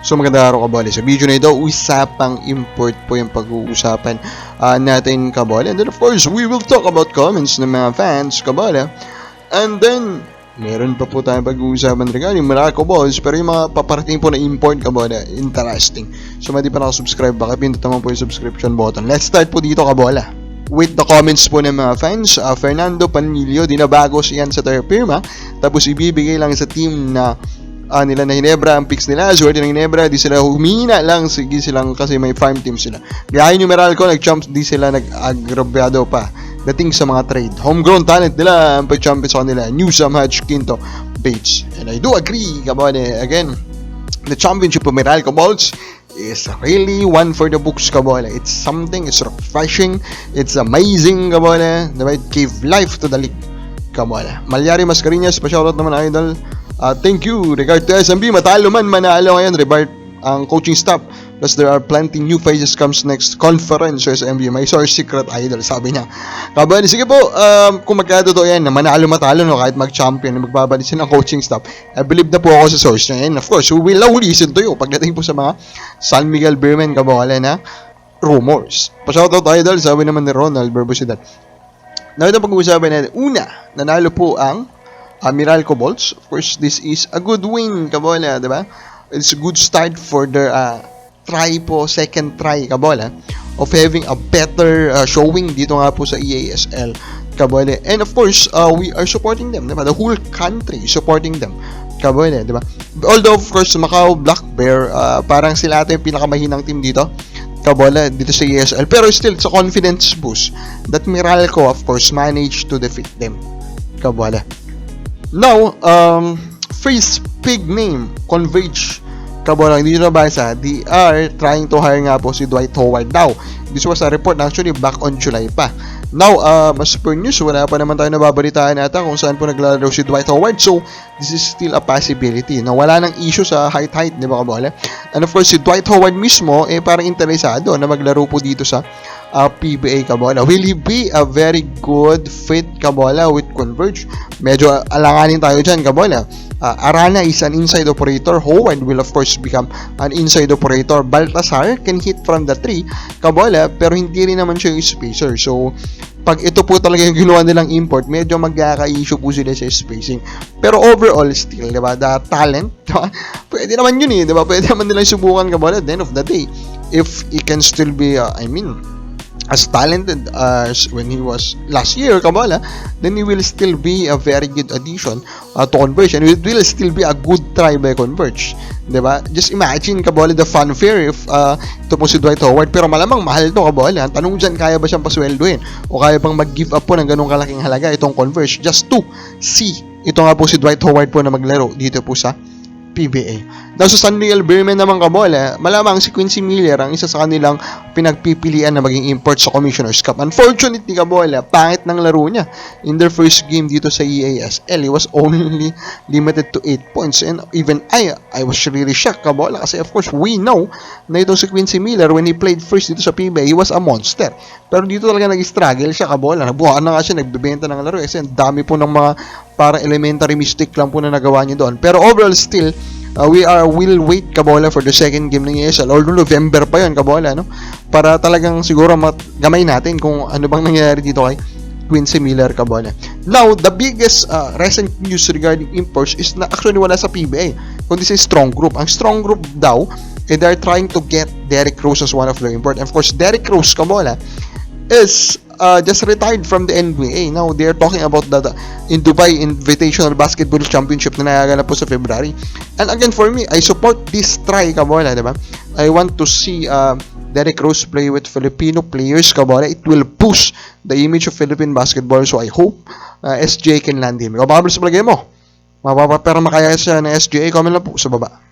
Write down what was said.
So maganda araw kabole. Sa video na ito, usapang import po yung pag-uusapan ah, natin kabole. And then of course, we will talk about comments ng mga fans kabole. And then, meron pa po tayong pag-uusapan regarding Morocco balls. Pero yung mga paparating po na import kabole, interesting. So mga di pa nakasubscribe, baka pindutin mo po yung subscription button. Let's start po dito kabole. With the comments po ng mga fans, ah, Fernando Panilio, dinabagos yan sa Terra Firma. Tapos ibibigay lang sa team na ah, nila na Hinebra ang picks nila. Swerte ng Hinebra, di sila humina lang. Sige silang kasi may farm team sila. Gaya yung Meralco, nag-champ, di sila nag-agrabyado pa. Dating sa mga trade. Homegrown talent nila ang pag-champion sa kanila. New Samhaj Quinto Bates. And I do agree, kabone. Again, the championship of Meralco Balls is really one for the books, kabole. It's something, it's refreshing, it's amazing, kabole. Diba? It gave life to the league, kabole. Malyari Mascarinhas, pa-shoutout naman, idol. Uh, thank you. Regard to SMB, matalo man, manalo ngayon. Regard ang coaching staff. Plus, there are plenty new faces comes next conference sa SMB. May source secret idol, sabi niya. Kabali, sige po, um, kung magkatotoo yan, na manalo matalo, no, kahit mag-champion, magbabalik sila ng coaching staff, I believe na po ako sa source niya. And of course, we will now listen to you pagdating po sa mga San Miguel Beerman, kabawala na rumors. Pa-shoutout idol, sabi naman ni Ronald Berbusidad. Now, ito pag-uusapan natin. Una, nanalo po ang uh, Miralco Bolts. Of course, this is a good win, kabola, di ba? It's a good start for their uh, try po, second try, kabola, of having a better uh, showing dito nga po sa EASL, kabola. And of course, uh, we are supporting them, di ba? The whole country supporting them, kabola, di ba? Although, of course, Macau Black Bear, uh, parang sila ata yung pinakamahinang team dito, kabola dito sa ESL pero still it's a confidence boost that Miralco of course managed to defeat them kabola Now, um, face big name, Converge. Kabola, hindi nyo nabasa, they are trying to hire nga po si Dwight Howard daw. This was a report actually back on July pa. Now, uh, as per news, wala pa naman tayo nababalitaan nata kung saan po naglalaro si Dwight Howard. So, this is still a possibility. Na wala nang issue sa height-height, di ba kabola? And of course, si Dwight Howard mismo, eh parang interesado na maglaro po dito sa uh, PBA Kabola. Will he be a very good fit Kabola with Converge? Medyo alanganin tayo dyan Kabola. Uh, Arana is an inside operator. Howard will of course become an inside operator. Baltasar can hit from the tree Kabola pero hindi rin naman siya yung spacer. So pag ito po talaga yung ginawa nilang import, medyo magkaka-issue po sila sa spacing. Pero overall, still, di ba, the talent, di ba, pwede naman yun eh, di ba, pwede naman nilang subukan ka at the end of the day, if he can still be, uh, I mean, as talented as when he was last year, Kabala, then he will still be a very good addition uh, to Converge and it will still be a good try by Converge. 'Di ba? Just imagine Kabala the fanfare if uh, ito po si Dwight Howard pero malamang mahal to Kabala. Ang tanong diyan kaya ba siyang pasweldoin o kaya bang mag-give up po ng ganung kalaking halaga itong Converge just to see ito nga po si Dwight Howard po na maglaro dito po sa PBA. Daw sa San Miguel Beerman naman kabola, malamang si Quincy Miller ang isa sa kanilang pinagpipilian na maging import sa Commissioner's Cup. Unfortunately kabola, pangit ng laro niya in their first game dito sa EASL. He was only limited to 8 points and even I, I was really shocked kabola kasi of course we know na itong si Quincy Miller when he played first dito sa PBA, he was a monster. Pero dito talaga nag-struggle siya kabola. Nabuhaan na nga siya, nagbebenta ng laro kasi ang dami po ng mga parang elementary mistake lang po na nagawa niya doon. Pero overall still, uh, we are will wait Kabola for the second game ng ESL. Although November pa yon Kabola, no? Para talagang siguro gamay natin kung ano bang nangyayari dito kay Quincy Miller Kabola. Now, the biggest uh, recent news regarding imports is na actually wala sa PBA, kundi sa Strong Group. Ang Strong Group daw, eh, they're trying to get Derek Rose as one of their import. And of course, Derek Rose Kabola is uh, just retired from the NBA. Now, they're talking about the, the in Dubai Invitational Basketball Championship na nagaganap po sa February. And again, for me, I support this try, Kabola, di ba? I want to see uh, Derek Rose play with Filipino players, Kabola. It will push the image of Philippine basketball. So, I hope uh, SJ can land him. Ikaw, baka sa palagay mo? Mapapapera makaya siya ng SJ? Comment lang po sa baba.